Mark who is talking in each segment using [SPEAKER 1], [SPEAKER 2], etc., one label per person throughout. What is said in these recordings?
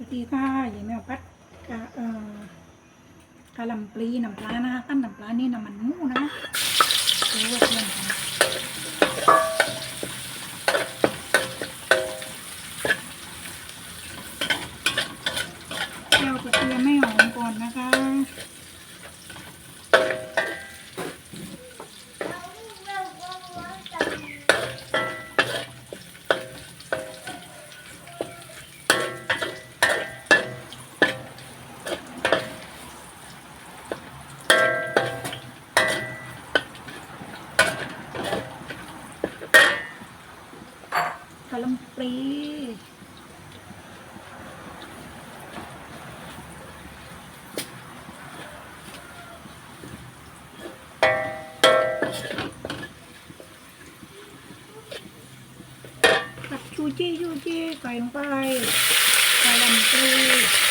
[SPEAKER 1] สวัสดีค่ะยายแมวพัดกะเอ่อกะลำปลีน้ำปลานะคะตั้นน้ำปลานี่น้ำมันหมูนะเดี๋ยวว่าเพื่อนกันเจียวกระเทียมไม่หอมก่อนนะคะ กะห ลำปีชูจี้ชูจี้ใส่ลงไปกะลำปี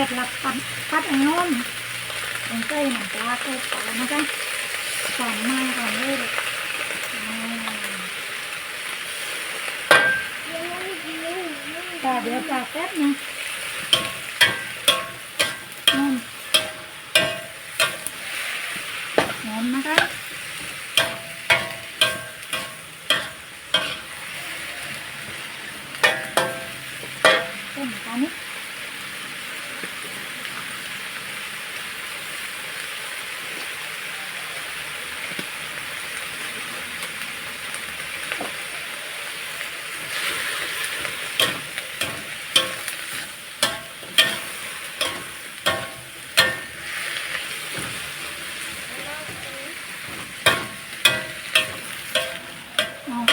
[SPEAKER 1] ร็จแล้วปัดปัดไอ้นนลงใส่น้ำปลาใส่ปลานะคะก่อนมาก่อนเลยอ่าจ้าเดี๋ยวจ้าแป๊บนึงนนหอมนะคะเต้นตอนนี้เ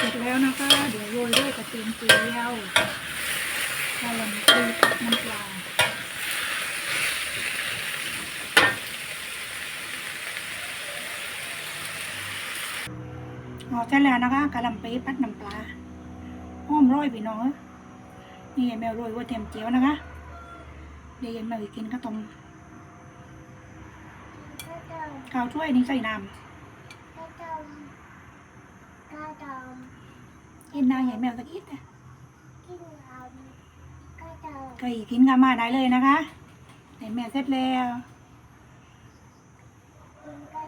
[SPEAKER 1] ร็จแล้วนะคะ เดี๋ยวโรยด้วยกระเทียมเจียวกะหล่ำปลีกับน้ำปลาเอเสร็จแล้วนะคะกระหล่ำปลีปัดน้ำปลาหอมร้อยพี่น้องนี่ยายแมวโรยกระเทียมเจียวนะคะ เดี๋ยวยายแมวกกินข้าวต้มข้าวถ้วยนี่ใส่น้ำ กินน้ำยายแมวสักอีกนะก็อีกกินกันมาได้เลยนะคะไหนแม่เสร็จแล้ว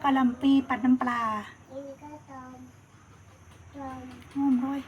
[SPEAKER 1] กะหล่ำปีปัดน้ำปลาหอมด้วย